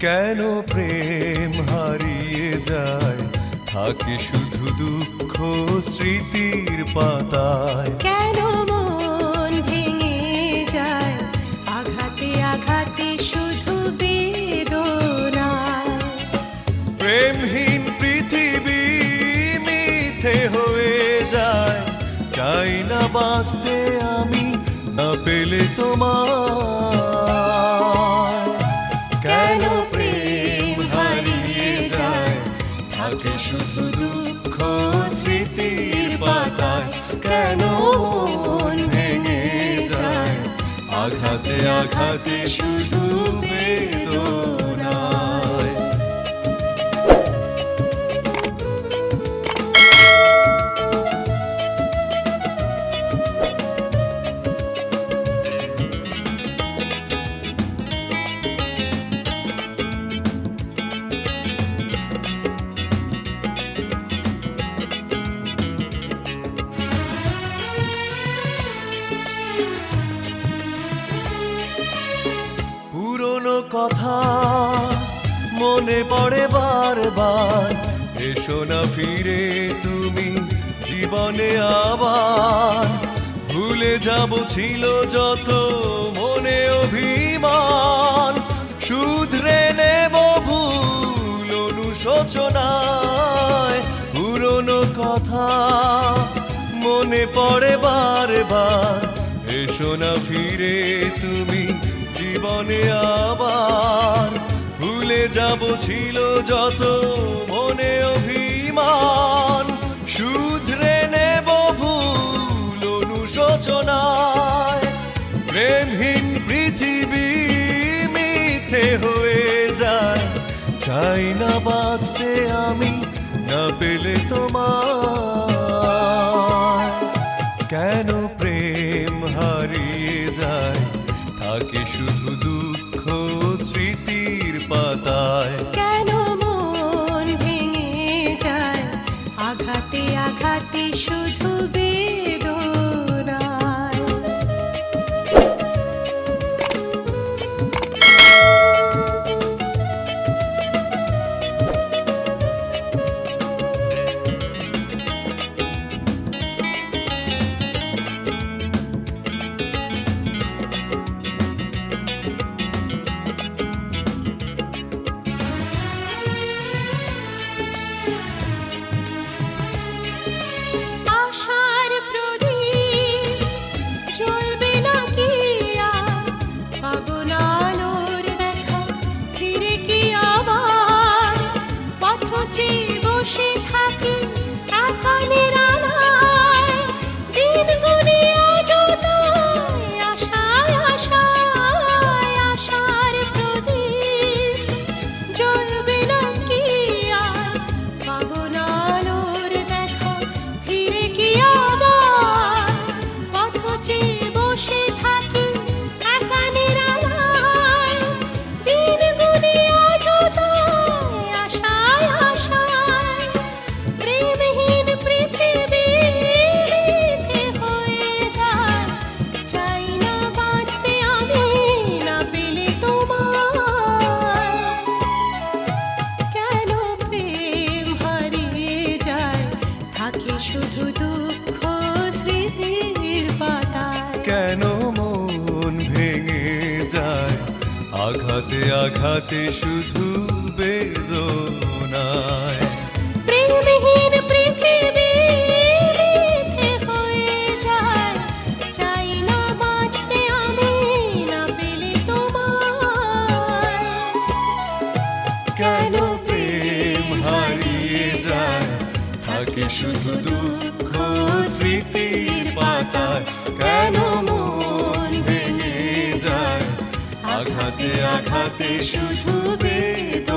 কেন প্রেম হারিয়ে যায়? থাকে শুধু দুঃখ স্মৃতির পাতায়। কেন মন ভেঙে যায়? আঘাতে আঘাতে শুধু বেদনায়। প্রেমহীন পৃথিবী মিথে হয়ে যায়। চাই না বাঁচতে আমি না পেলে তোমার থাকে শুধু দুঃখ স্মৃতির পাতায় কেন ভেঙে যায়? আঘাতে আঘাতে শুধু বেদনায় কথা মনে পড়ে বারবার। এসো না ফিরে তুমি জীবনে আবার। ভুলে যাব ছিল যত মনে অভিমান। শুধরে নেব ভুল অনুশোচনায়। পুরনো কথা মনে পড়ে বারবার। এসো না ফিরে তুমি জীবনে আবার ভুলে যাব ছিল যত মনে অভিমান। শুধরে নেব ভুল অনুশোচনায়। প্রেমহীন পৃথিবী মিথে হয়ে যায়। চাই না বাঁচতে আমি, না পেলে তোমার কেন শুধু দুঃখ স্মৃতির পাতায়। কেন মন ভেঙে যায়? আঘাতে আঘাতে শুধু বেদনায়। প্রেমহীন পৃথিবী হয়ে যায়। চাই না বাঁচতে আমি না পেলে তোমায়। কেন থাকে শুধু দুঃখ স্মৃতির পাতায় কেন মন ভেঙে যায়? আঘাতে আঘাতে শুধু বেদনায়